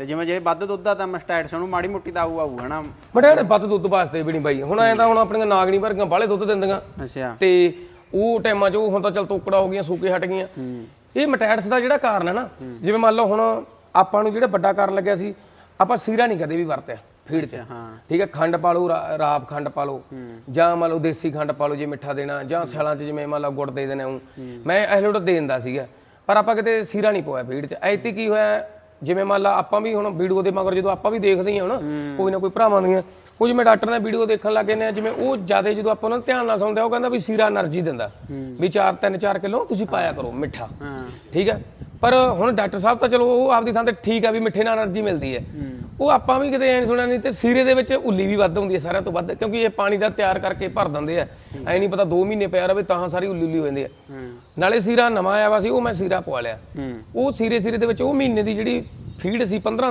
ਤੇ ਜਿਵੇਂ ਜੇ ਵੱਧ ਦੁੱਧ ਆ ਤਾਂ ਮਸਟੈਟਸ ਨੂੰ ਮਾੜੀ ਮੋਟੀ ਤਾਂ ਆਊ ਆਊ ਹਨਾ? ਬੜੇ ਨੇ ਵੱਧ ਦੁੱਧ ਵਾਸਤੇ ਵੀ ਨਹੀਂ ਬਾਈ। ਹੁਣ ਐਂ ਤਾਂ ਹੁਣ ਆਪਣੀਆਂ ਨਾਗਣੀ ਵਰਗੀਆਂ ਬਾਹਲੇ ਦੁੱਧ ਦਿੰਦੀਆਂ। ਅੱਛਾ। ਤੇ ਉਹ ਟਾਈਮਾਂ 'ਚ ਉਹ ਹੁਣ ਤਾਂ ਚਲ ਤੋਕੜਾ ਹੋ ਗਈਆਂ ਸੂਕੇ ਹਟ ਗਈਆਂ। ਇਹ ਮਟੈਟਸ ਦਾ ਜਿਹੜਾ ਕਾਰਨ ਹੈ ਨਾ ਜਿਵੇਂ ਮੰਨ ਲਓ ਹੁਣ ਆਪਾਂ ਨੂੰ ਜਿਹੜਾ ਵੱਡਾ ਕਾਰਨ ਲੱਗਿਆ ਸੀ ਆਪਾਂ ਸੀਰਾ ਨਹੀਂ ਕਦੇ ਵੀ ਵਰਤਿਆ ਫੀਡ 'ਚ। ਠੀਕ ਹੈ ਖੰਡ ਪਾ ਲਓ ਰਾਬ ਖੰਡ ਪਾ ਲਓ। ਜਾਂ ਮੰਨ ਲਓ ਦੇਸੀ ਖੰਡ ਪਾ ਲਓ ਜੇ ਮਿੱਠਾ ਦੇਣਾ ਜਾਂ ਸਿਆਲਾਂ 'ਚ ਜਿਵੇਂ ਮੰਨ ਲਓ ਗੁੜ ਦੇ ਦੇਣਾ ਉਹ ਮੈਂ ਇਹ ਲੋਟ ਦੇ ਦਿੰਦਾ ਸੀਗਾ ਪਰ ਆਪਾਂ ਕਿਤੇ ਸੀਰਾ ਨਹੀਂ ਪੋਇਆ ਫੀਡ 'ਚ। ਐਤੀ ਕੀ ਹੋਇਆ ਜਿਵੇਂ ਮੰਨ ਲਾ ਆਪਾਂ ਵੀ ਹੁਣ ਵੀਡੀਓ ਦੇ ਮਗਰ ਜਦੋਂ ਆਪਾਂ ਵੀ ਦੇਖਦੇ ਹਾਂ ਨਾ ਕੋਈ ਨਾ ਕੋਈ ਭਰਾਵਾਂ ਦੀਆਂ ਕੁਝ ਮੈਂ ਡਾਕਟਰ ਨੇ ਵੀਡੀਓ ਦੇਖਣ ਲੱਗੇ ਨੇ ਜਿਵੇਂ ਉਹ ਜ਼ਿਆਦਾ ਜਦੋਂ ਆਪਾਂ ਉਹਨਾਂ ਧਿਆਨ ਨਾਲ ਸੌਂਦੇ ਉਹ ਕਹਿੰਦਾ ਵੀ ਸੀਰਾ એનર્ਜੀ ਦਿੰਦਾ ਵੀ 4 3 4 ਕਿਲੋ ਤੁਸੀਂ ਪਾਇਆ ਕਰੋ ਮਿੱਠਾ। ਠੀਕ ਹੈ? ਪਰ ਹੁਣ ਡਾਕਟਰ ਸਾਹਿਬ ਤਾਂ ਚਲੋ ਉਹ ਆਪਦੀ ਥਾਂ ਤੇ ਠੀਕ ਹੈ ਵੀ ਮਿੱਠੇ ਨਾਲ એનર્ਜੀ ਮਿਲਦੀ ਹੈ। ਉਹ ਆਪਾਂ ਵੀ ਕਿਤੇ ਐਂ ਸੁਣਿਆ ਨਹੀਂ ਤੇ ਸੀਰੇ ਦੇ ਵਿੱਚ ਉੱਲੀ ਵੀ ਵੱਧ ਹੁੰਦੀ ਹੈ ਸਾਰਿਆਂ ਤੋਂ ਵੱਧ ਕਿਉਂਕਿ ਇਹ ਪਾਣੀ ਦਾ ਤਿਆਰ ਕਰਕੇ ਭਰ ਦਿੰਦੇ ਆ। ਐ ਨਹੀਂ ਪਤਾ 2 ਮਹੀਨੇ ਪਿਆ ਰਵੇ ਤਾਂ ਸਾਰੀ ਉੱਲੀ ਉੱਲੀ ਹੋ ਜਾਂਦੀ ਹੈ। ਨਾਲੇ ਸੀਰਾ ਨਵਾਂ ਆਇਆ ਵਾ ਸੀ ਉਹ ਮੈਂ ਸੀਰਾ ਪਵਾ ਲਿਆ। ਉਹ ਸੀਰੇ ਸੀਰੇ ਦੇ ਵਿੱਚ ਉਹ ਮਹੀਨੇ ਦੀ ਜਿਹੜੀ ਫੀਡ ਸੀ 15